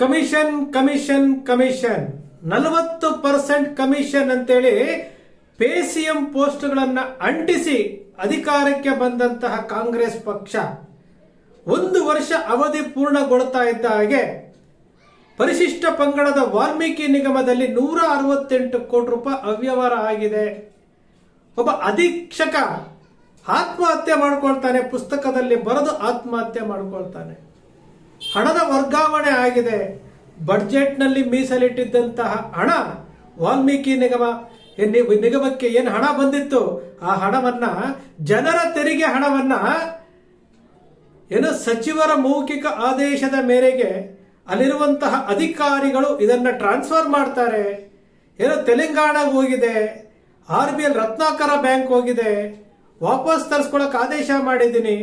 Commission commission commission. ನಲವತ್ತು percent commission ಅಂತೇಳಿ PayCM ಪೋಸ್ಟ್ಗಳನ್ನ ಅಂಟಿಸಿ ಅಧಿಕಾರಕ್ಕೆ ಬಂದಂತಹ ಕಾಂಗ್ರೆಸ್ ಪಕ್ಷ. ಒಂದು ವರ್ಷ ಅವಧಿ ಪೂರ್ಣಗೊಳ್ತಾ ಇದ್ದ ಹಾಗೆ ಪರಿಶಿಷ್ಟ ಪಂಗಡದ ವಾಲ್ಮೀಕಿ ನಿಗಮದಲ್ಲಿ ನೂರ ಅರವತ್ತೆಂಟು ಕೋಟಿ ರೂಪಾಯಿ ಅವ್ಯವಹಾರ ಆಗಿದೆ. ಒಬ್ಬ ಅಧೀಕ್ಷಕ ಆತ್ಮಹತ್ಯೆ ಮಾಡ್ಕೊಳ್ತಾನೆ, ಪುಸ್ತಕದಲ್ಲಿ ಬರೆದು ಆತ್ಮಹತ್ಯೆ ಮಾಡ್ಕೊಳ್ತಾನೆ. ಹಣದ ವರ್ಗಾವಣೆ ಆಗಿದೆ. ಬಡ್ಜೆಟ್ನಲ್ಲಿ ಮೀಸಲಿಟ್ಟಿದ್ದಂತಹ ಹಣ ವಾಲ್ಮೀಕಿ ನಿಗಮ ನಿಗಮಕ್ಕೆ ಏನು ಹಣ ಬಂದಿತ್ತು? ಆ ಹಣವನ್ನ ಜನರ ತೆರಿಗೆ ಹಣವನ್ನ ಏನು ಸಚಿವರ ಮೌಖಿಕ ಆದೇಶದ ಮೇರೆಗೆ ಅಲ್ಲಿರುವಂತಹ ಅಧಿಕಾರಿಗಳು ಇದನ್ನ ಟ್ರಾನ್ಸ್ಫರ್ ಮಾಡ್ತಾರೆ. ಏನೋ ತೆಲಂಗಾಣಗೆ ಹೋಗಿದೆ. R B L Ratnakar bank ಹೋಗಿದೆ. ವಾಪಸ್ ತರಿಸ್ಕೊಳಕ್ ಆದೇಶ ಮಾಡಿದ್ದೀನಿ.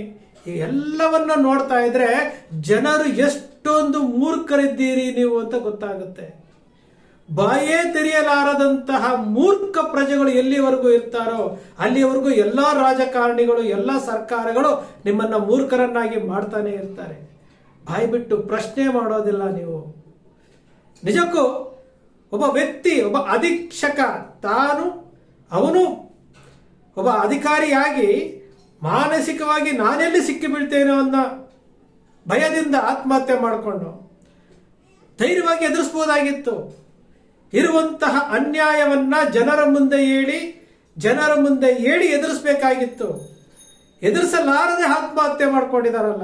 ಎಲ್ಲವನ್ನ ನೋಡ್ತಾ ಇದ್ರೆ ಜನರು ಎಷ್ಟೊಂದು ಮೂರ್ಖರಿದ್ದೀರಿ ನೀವು ಅಂತ ಗೊತ್ತಾಗುತ್ತೆ. ಬಾಯೇ ತೆರೆಯಲಾರದಂತಹ ಮೂರ್ಖ ಪ್ರಜೆಗಳು ಎಲ್ಲಿವರೆಗೂ ಇರ್ತಾರೋ, ಅಲ್ಲಿವರೆಗೂ ಎಲ್ಲಾ ರಾಜಕಾರಣಿಗಳು, ಎಲ್ಲಾ ಸರ್ಕಾರಗಳು ನಿಮ್ಮನ್ನ ಮೂರ್ಖರನ್ನಾಗಿ ಮಾಡ್ತಾನೆ ಇರ್ತಾರೆ. ಬಾಯಿ ಬಿಟ್ಟು ಪ್ರಶ್ನೆ ಮಾಡೋದಿಲ್ಲ ನೀವು. ನಿಜಕ್ಕೂ ಒಬ್ಬ ವ್ಯಕ್ತಿ, ಒಬ್ಬ ಅಧೀಕ್ಷಕ ತಾನು, ಅವನು ಒಬ್ಬ ಅಧಿಕಾರಿಯಾಗಿ ಮಾನಸಿಕವಾಗಿ ನಾನೆಲ್ಲಿ ಸಿಕ್ಕಿ ಅನ್ನ ಭಯದಿಂದ ಆತ್ಮಹತ್ಯೆ ಮಾಡಿಕೊಂಡು ಧೈರ್ಯವಾಗಿ ಎದುರಿಸಬಹುದಾಗಿತ್ತು ಇರುವಂತಹ ಅನ್ಯಾಯವನ್ನ ಜನರ ಮುಂದೆ ಹೇಳಿ, ಜನರ ಮುಂದೆ ಹೇಳಿ ಎದುರಿಸಬೇಕಾಗಿತ್ತು. ಎದುರಿಸಲಾರದೆ ಆತ್ಮಹತ್ಯೆ ಮಾಡ್ಕೊಂಡಿದಾರಲ್ಲ.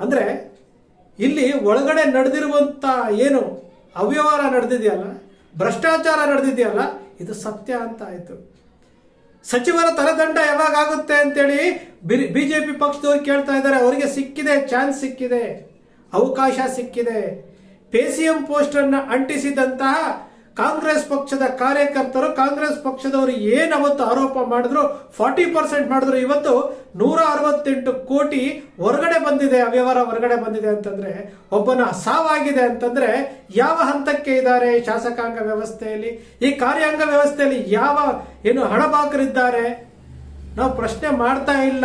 ಅಂದ್ರೆ ಇಲ್ಲಿ ಒಳಗಡೆ ನಡೆದಿರುವಂತ ಏನು ಅವ್ಯವಹಾರ ನಡೆದಿದೆಯಲ್ಲ, ಭ್ರಷ್ಟಾಚಾರ ನಡೆದಿದೆಯಲ್ಲ, ಇದು ಸತ್ಯ ಅಂತ ಆಯ್ತು. ಸಚಿವರ ತಲೆದಂಡ ಯಾವಾಗ ಆಗುತ್ತೆ ಅಂತೇಳಿ ಬಿಜೆಪಿ ಪಕ್ಷದವ್ರು ಕೇಳ್ತಾ ಇದ್ದಾರೆ. ಅವರಿಗೆ ಸಿಕ್ಕಿದೆ, ಚಾನ್ಸ್ ಸಿಕ್ಕಿದೆ, ಅವಕಾಶ ಸಿಕ್ಕಿದೆ. ಪೇಸಿಎಂ ಪೋಸ್ಟ್ ಅನ್ನ ಅಂಟಿಸಿದಂತಹ ಕಾಂಗ್ರೆಸ್ ಪಕ್ಷದ ಕಾರ್ಯಕರ್ತರು, ಕಾಂಗ್ರೆಸ್ ಪಕ್ಷದವರು ಏನ್ ಅವತ್ತು ಆರೋಪ ಮಾಡಿದ್ರು, ಫಾರ್ಟಿ ಪರ್ಸೆಂಟ್ ಮಾಡಿದ್ರು, ಇವತ್ತು ನೂರ ಅರವತ್ತೆಂಟು ಕೋಟಿ ಹೊರಗಡೆ ಬಂದಿದೆ ಅವ್ಯವಹಾರ ಹೊರಗಡೆ ಬಂದಿದೆ ಅಂತಂದ್ರೆ, ಒಬ್ಬನ ಸಾವಾಗಿದೆ ಅಂತಂದ್ರೆ ಯಾವ ಹಂತಕ್ಕೆ ಇದ್ದಾರೆ ಶಾಸಕಾಂಗ ವ್ಯವಸ್ಥೆಯಲ್ಲಿ? ಈ ಕಾರ್ಯಾಂಗ ವ್ಯವಸ್ಥೆಯಲ್ಲಿ ಯಾವ, ಏನು ಹಣಬಾಕರಿದ್ದಾರೆ? ನಾವು ಪ್ರಶ್ನೆ ಮಾಡ್ತಾ ಇಲ್ಲ.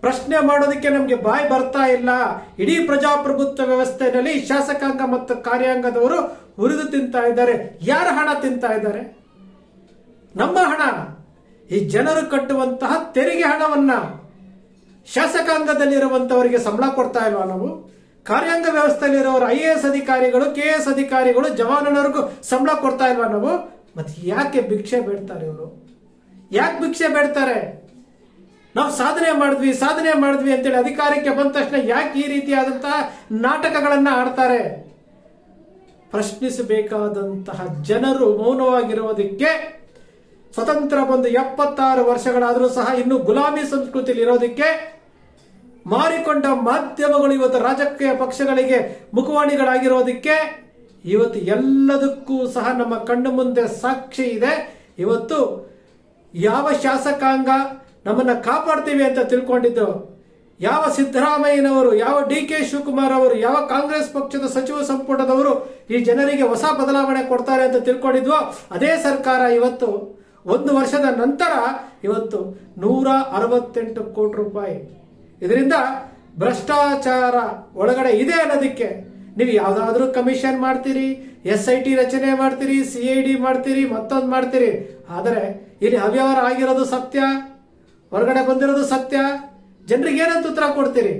ಪ್ರಶ್ನೆ ಮಾಡೋದಕ್ಕೆ ನಮಗೆ ಬಾಯಿ ಬರ್ತಾ ಇಲ್ಲ. ಇಡೀ ಪ್ರಜಾಪ್ರಭುತ್ವ ವ್ಯವಸ್ಥೆಯಲ್ಲಿ ಶಾಸಕಾಂಗ ಮತ್ತು ಕಾರ್ಯಾಂಗದವರು ಹುರಿದು ತಿಂತಾ ಇದ್ದಾರೆ. ಯಾರ ಹಣ ತಿಂತಾ ಇದ್ದಾರೆ? ನಮ್ಮ ಹಣ. ಈ ಜನರು ಕಟ್ಟುವಂತಹ ತೆರಿಗೆ ಹಣವನ್ನ ಶಾಸಕಾಂಗದಲ್ಲಿರುವಂತವರಿಗೆ ಸಂಬಳ ಕೊಡ್ತಾ ಇಲ್ವಾ ನಾವು? ಕಾರ್ಯಾಂಗ ವ್ಯವಸ್ಥೆಯಲ್ಲಿರೋರು ಐ ಎ ಎಸ್ ಅಧಿಕಾರಿಗಳು, ಕೆ ಎಸ್ ಅಧಿಕಾರಿಗಳು ಜವಾನನವ್ರಿಗೂ ಸಂಬಳ ಕೊಡ್ತಾ ಇಲ್ವಾ ನಾವು? ಮತ್ತೆ ಯಾಕೆ ಭಿಕ್ಷೆ ಬೇಡ್ತಾರೆ ಇವರು? ಯಾಕೆ ಭಿಕ್ಷೆ ಬೇಡ್ತಾರೆ? ನಾವು ಸಾಧನೆ ಮಾಡಿದ್ವಿ ಸಾಧನೆ ಮಾಡಿದ್ವಿ ಅಂತೇಳಿ ಅಧಿಕಾರಕ್ಕೆ ಬಂದ ತಕ್ಷಣ ಯಾಕೆ ಈ ರೀತಿಯಾದಂತಹ ನಾಟಕಗಳನ್ನ ಆಡ್ತಾರೆ? ಪ್ರಶ್ನಿಸಬೇಕಾದಂತಹ ಜನರು ಮೌನವಾಗಿರೋದಕ್ಕೆ ಸ್ವತಂತ್ರ ಬಂದು ಎಪ್ಪತ್ತಾರು ವರ್ಷಗಳಾದರೂ ಸಹ ಇನ್ನು ಗುಲಾಮಿ ಸಂಸ್ಕೃತಿಯಲ್ಲಿ ಇರೋದಕ್ಕೆ ಮಾರಿಕೊಂಡ ಮಾಧ್ಯಮಗಳು ಇವತ್ತು ರಾಜಕೀಯ ಪಕ್ಷಗಳಿಗೆ ಮುಖವಾಣಿಗಳಾಗಿರೋದಕ್ಕೆ ಇವತ್ತು ಎಲ್ಲದಕ್ಕೂ ಸಹ ನಮ್ಮ ಕಣ್ಣು ಮುಂದೆ ಸಾಕ್ಷಿ ಇದೆ. ಇವತ್ತು ಯಾವ ಶಾಸಕಾಂಗ ನಮ್ಮನ್ನ ಕಾಪಾಡ್ತೀವಿ ಅಂತ ತಿಳ್ಕೊಂಡಿದ್ದು. ಯಾವ ಸಿದ್ದರಾಮಯ್ಯನವರು, ಯಾವ ಡಿ ಕೆ ಶಿವಕುಮಾರ್ ಅವರು, ಯಾವ ಕಾಂಗ್ರೆಸ್ ಪಕ್ಷದ ಸಚಿವ ಸಂಪುಟದವರು ಈ ಜನರಿಗೆ ಹೊಸ ಬದಲಾವಣೆ ಕೊಡ್ತಾರೆ ಅಂತ ತಿಳ್ಕೊಂಡಿದ್ವೋ, ಅದೇ ಸರ್ಕಾರ ಇವತ್ತು ಒಂದು ವರ್ಷದ ನಂತರ ಇವತ್ತು ನೂರ ಅರವತ್ತೆಂಟು ಕೋಟಿ ರೂಪಾಯಿ. ಇದರಿಂದ ಭ್ರಷ್ಟಾಚಾರ ಒಳಗಡೆ ಇದೆ ಅನ್ನೋದಕ್ಕೆ ನೀವು ಯಾವ್ದಾದ್ರೂ ಕಮಿಷನ್ ಮಾಡ್ತೀರಿ, ಎಸ್ ಐ ಟಿ ರಚನೆ ಮಾಡ್ತೀರಿ, ಸಿ ಐ ಡಿ ಮಾಡ್ತೀರಿ, ಮತ್ತೊಂದು ಮಾಡ್ತೀರಿ. ಆದರೆ ಇಲ್ಲಿ ಅವ್ಯವಹಾರ ಆಗಿರೋದು ಸತ್ಯ. ಹೊರಗಡೆ ಬಂದಿರೋದು ಸತ್ಯ. ಜನರಿಗೆ ಏನಂತ ಉತ್ತರ ಕೊಡ್ತೀರಿ?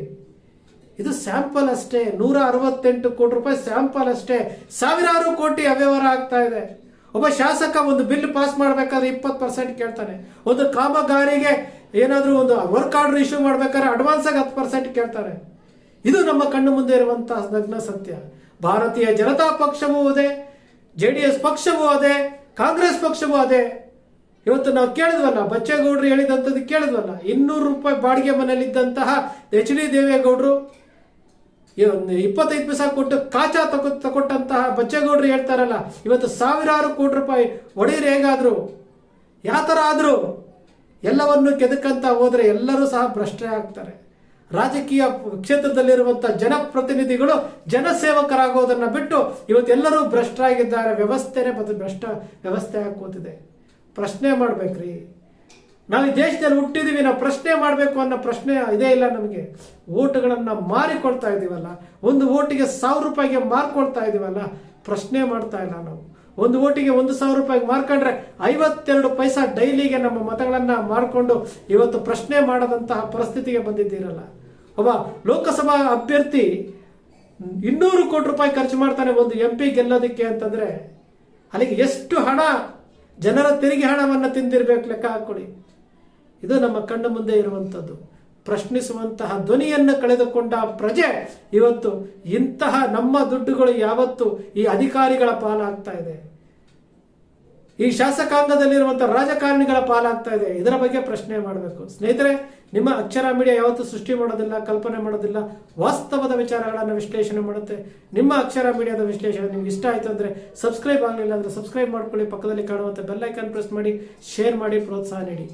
ಇದು ಸ್ಯಾಂಪಲ್ ಅಷ್ಟೇ. ನೂರ ಅರವತ್ತೆಂಟು ಕೋಟಿ ರೂಪಾಯಿ ಸ್ಯಾಂಪಲ್ ಅಷ್ಟೇ. ಸಾವಿರಾರು ಕೋಟಿ ಅವ್ಯವಹಾರ ಆಗ್ತಾ ಇದೆ. ಒಬ್ಬ ಶಾಸಕ ಒಂದು ಬಿಲ್ ಪಾಸ್ ಮಾಡಬೇಕಾದ್ರೆ ಇಪ್ಪತ್ತು ಪರ್ಸೆಂಟ್ ಕೇಳ್ತಾನೆ. ಒಂದು ಕಾಮಗಾರಿಗೆ ಏನಾದರೂ ಒಂದು ವರ್ಕ್ ಆರ್ಡರ್ ಇಶ್ಯೂ ಮಾಡ್ಬೇಕಾದ್ರೆ ಅಡ್ವಾನ್ಸ್ ಆಗಿ ಹತ್ತು ಪರ್ಸೆಂಟ್ ಕೇಳ್ತಾರೆ. ಇದು ನಮ್ಮ ಕಣ್ಣು ಮುಂದೆ ಇರುವಂತಹ ನಗ್ನ ಸತ್ಯ. ಭಾರತೀಯ ಜನತಾ ಪಕ್ಷವೂ ಅದೇ, ಜೆ ಡಿ ಎಸ್ ಪಕ್ಷವೂ ಅದೇ, ಕಾಂಗ್ರೆಸ್ ಪಕ್ಷವೂ ಅದೇ. ಇವತ್ತು ನಾವು ಕೇಳಿದ್ವಲ್ಲ, ಬಚ್ಚೇಗೌಡರು ಹೇಳಿದಂಥದ್ದು ಕೇಳಿದ್ವಲ್ಲ, ಇನ್ನೂರು ರೂಪಾಯಿ ಬಾಡಿಗೆ ಮನೆಯಲ್ಲಿದ್ದಂತಹ ಎಚ್ ಡಿ ದೇವೇಗೌಡರು ಇಪ್ಪತ್ತೈದು ಪೈಸಾ ಕೊಟ್ಟು ಕಾಚಾ ತಗೊ ತಕೊಟ್ಟಂತಹ ಬಚ್ಚೇಗೌಡರು ಹೇಳ್ತಾರಲ್ಲ, ಇವತ್ತು ಸಾವಿರಾರು ಕೋಟಿ ರೂಪಾಯಿ ಒಡೆಯರು ಹೇಗಾದ್ರು? ಯಾವ ಥರ ಆದರೂ ಎಲ್ಲವನ್ನು ಕೆದಕಂತ ಹೋದರೆ ಎಲ್ಲರೂ ಸಹ ಭ್ರಷ್ಟರೇ ಆಗ್ತಾರೆ. ರಾಜಕೀಯ ಕ್ಷೇತ್ರದಲ್ಲಿರುವಂಥ ಜನಪ್ರತಿನಿಧಿಗಳು ಜನಸೇವಕರಾಗೋದನ್ನು ಬಿಟ್ಟು ಇವತ್ತೆಲ್ಲರೂ ಭ್ರಷ್ಟರಾಗಿದ್ದಾರೆ ವ್ಯವಸ್ಥೆನೇ ಮತ್ತು ಭ್ರಷ್ಟ ವ್ಯವಸ್ಥೆ ಹಾಕೋತಿದೆ ಪ್ರಶ್ನೆ ಮಾಡ್ಬೇಕ್ರಿ. ನಾವು ಈ ದೇಶದಲ್ಲಿ ಹುಟ್ಟಿದೀವಿ, ನಾವು ಪ್ರಶ್ನೆ ಮಾಡಬೇಕು ಅನ್ನೋ ಪ್ರಶ್ನೆ ಇದೇ ಇಲ್ಲ ನಮಗೆ. ಓಟ್ಗಳನ್ನು ಮಾರಿಕೊಳ್ತಾ ಇದ್ದೀವಲ್ಲ ಒಂದು ಓಟಿಗೆ ಸಾವಿರ ರೂಪಾಯಿಗೆ ಮಾರ್ಕೊಳ್ತಾ ಇದ್ದೀವಲ್ಲ ಪ್ರಶ್ನೆ ಮಾಡ್ತಾ ಇಲ್ಲ ನಾವು. ಒಂದು ಓಟಿಗೆ ಒಂದು ಸಾವಿರ ರೂಪಾಯಿಗೆ ಮಾರ್ಕೊಂಡ್ರೆ ಐವತ್ತೆರಡು ಪೈಸಾ ಡೈಲಿಗೆ ನಮ್ಮ ಮತಗಳನ್ನು ಮಾರ್ಕೊಂಡು ಇವತ್ತು ಪ್ರಶ್ನೆ ಮಾಡದಂತಹ ಪರಿಸ್ಥಿತಿಗೆ ಬಂದಿದ್ದೀರಲ್ಲ. ಒಬ್ಬ ಲೋಕಸಭಾ ಅಭ್ಯರ್ಥಿ ಇನ್ನೂರು ಕೋಟಿ ರೂಪಾಯಿ ಖರ್ಚು ಮಾಡ್ತಾನೆ ಒಂದು ಎಂ ಪಿ ಗೆಲ್ಲೋದಕ್ಕೆ ಅಂತಂದ್ರೆ, ಅಲ್ಲಿಗೆ ಎಷ್ಟು ಹಣ ಜನರ ತೆರಿಗೆ ಹಣವನ್ನು ತಿಂದಿರಬೇಕು, ಲೆಕ್ಕ ಹಾಕೊಳ್ಳಿ ಇದು ನಮ್ಮ ಕಣ್ಣು ಮುಂದೆ ಇರುವಂಥದ್ದು. ಪ್ರಶ್ನಿಸುವಂತಹ ಧ್ವನಿಯನ್ನು ಕಳೆದುಕೊಂಡ ಪ್ರಜೆ ಇವತ್ತು ಇಂತಹ ನಮ್ಮ ದುಡ್ಡುಗಳು ಯಾವತ್ತು ಈ ಅಧಿಕಾರಿಗಳ ಪಾಲಾಗ್ತಾ ಇದೆ. ಈ ಶಾಸಕಾಂಗದಲ್ಲಿರುವಂತಹ ರಾಜಕಾರಣಿಗಳ ಪಾಲಾಗ್ತಾ ಇದೆ. ಇದರ ಬಗ್ಗೆ ಪ್ರಶ್ನೆ ಮಾಡಬೇಕು. ಸ್ನೇಹಿತರೆ, ನಿಮ್ಮ ಅಕ್ಷರ ಮೀಡಿಯಾ ಯಾವತ್ತೂ ಸೃಷ್ಟಿ ಮಾಡೋದಿಲ್ಲ, ಕಲ್ಪನೆ ಮಾಡೋದಿಲ್ಲ. ವಾಸ್ತವದ ವಿಚಾರಗಳನ್ನು ವಿಶ್ಲೇಷಣೆ ಮಾಡುತ್ತೆ. ನಿಮ್ಮ ಅಕ್ಷರ ಮೀಡಿಯಾದ ವಿಶ್ಲೇಷಣೆ ನಿಮ್ಗೆ ಇಷ್ಟ ಆಯ್ತು ಅಂದ್ರೆ ಸಬ್ಸ್ಕ್ರೈಬ್ ಆಗಲಿಲ್ಲ ಅಂದ್ರೆ ಸಬ್ಸ್ಕ್ರೈಬ್ ಮಾಡ್ಕೊಳ್ಳಿ. ಪಕ್ಕದಲ್ಲಿ ಕಾಣುವಂಥ ಬೆಲ್ ಐಕಾನ್ ಪ್ರೆಸ್ ಮಾಡಿ, ಶೇರ್ ಮಾಡಿ, ಪ್ರೋತ್ಸಾಹ ನೀಡಿ.